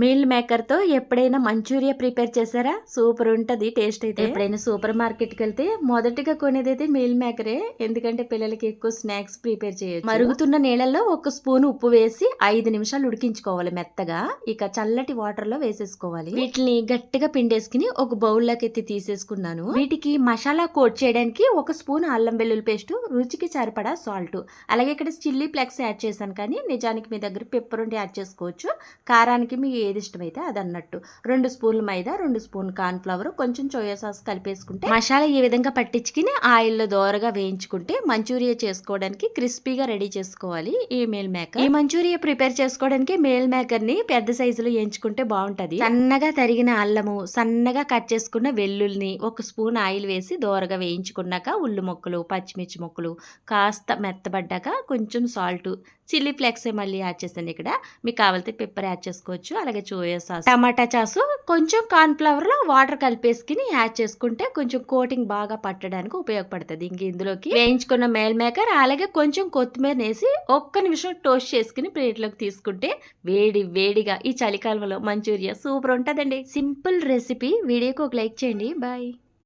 Meal మేకర్తో ఎప్పుడైనా Manchuria prepare చేశారా? సూపర్ ఉంటది టేస్ట్ అయితే. ఎప్పుడైనా సూపర్ మార్కెట్కి వెళ్తే మొదటిగా కొనేది అయితే మీల్ మేకరే. ఎందుకంటే పిల్లలకి ఎక్కువ స్నాక్స్ ప్రిపేర్ చేయొచ్చు. మరుగుతున్న నీళ్ళల్లో ఒక స్పూన్ ఉప్పు వేసి ఐదు నిమిషాలు ఉడికించుకోవాలి మెత్తగా. ఇక చల్లటి వాటర్లో వేసేసుకోవాలి. వీటిని గట్టిగా పిండేసుకుని ఒక బౌల్లోకి ఎత్తి తీసేసుకున్నాను. వీటికి మసాలా కోట్ చేయడానికి ఒక స్పూన్ అల్లం వెల్లుల్లి పేస్ట్ రుచికి సరిపడా సాల్ట్. అలాగే ఇక్కడ చిల్లీ ఫ్లెక్స్ యాడ్ చేశాను కానీ నిజానికి మీ దగ్గర పెప్పర్ ఉంటే యాడ్ చేసుకోవచ్చు. కారానికి మీకు ఏది ఇష్టమైతే అది అన్నట్టు రెండు స్పూన్లు మైదా రెండు స్పూన్ కార్న్ ఫ్లవర్ కొంచెం సోయా సాస్ కలిపేసుకుంటే మసాలా ఈ విధంగా పట్టించుకుని ఆయిల్లో దోరగా వేయించుకుంటే మంచూరియా చేసుకోవడానికి క్రిస్పీగా రెడీ చేసుకోవాలి ఈ మేల్ మేకర్ ఈ మంచూరియా ప్రిపేర్ చేసుకోవడానికి మేల్ మేకర్ని పెద్ద సైజులో వేయించుకుంటే బాగుంటది. సన్నగా తరిగిన అల్లము సన్నగా కట్ చేసుకున్న వెల్లుల్ని ఒక స్పూన్ ఆయిల్ వేసి దోరగా వేయించుకున్నాక ఉల్లి ముక్కలు పచ్చిమిర్చి ముక్కలు కాస్త మెత్తబడ్డాక కొంచెం సాల్ట్ చిల్లీ ఫ్లేక్స్ మళ్ళీ యాడ్ చేశాను ఇక్కడ. మీకు కావాలితే పెప్పర్ యాడ్ చేసుకోవచ్చు అలాగే సోయా సాస్. టమాటా చాసు కొంచెం కార్న్ ఫ్లవర్లో వాటర్ కలిపేసుకుని యాడ్ చేసుకుంటే కొంచెం కోటింగ్ బాగా పట్టడానికి ఉపయోగపడుతుంది. ఇంక ఇందులోకి వేయించుకున్న మేల్ మేకర్ అలాగే కొంచెం కొత్తిమీర వేసి ఒక్క నిమిషం టోస్ట్ చేసుకుని ప్లేట్లోకి తీసుకుంటే వేడి వేడిగా ఈ చలికాలంలో మంచూరియా సూపర్ ఉంటుందండి. Simple recipe. వీడియోకి ఒక లైక్ చేయండి. బాయ్.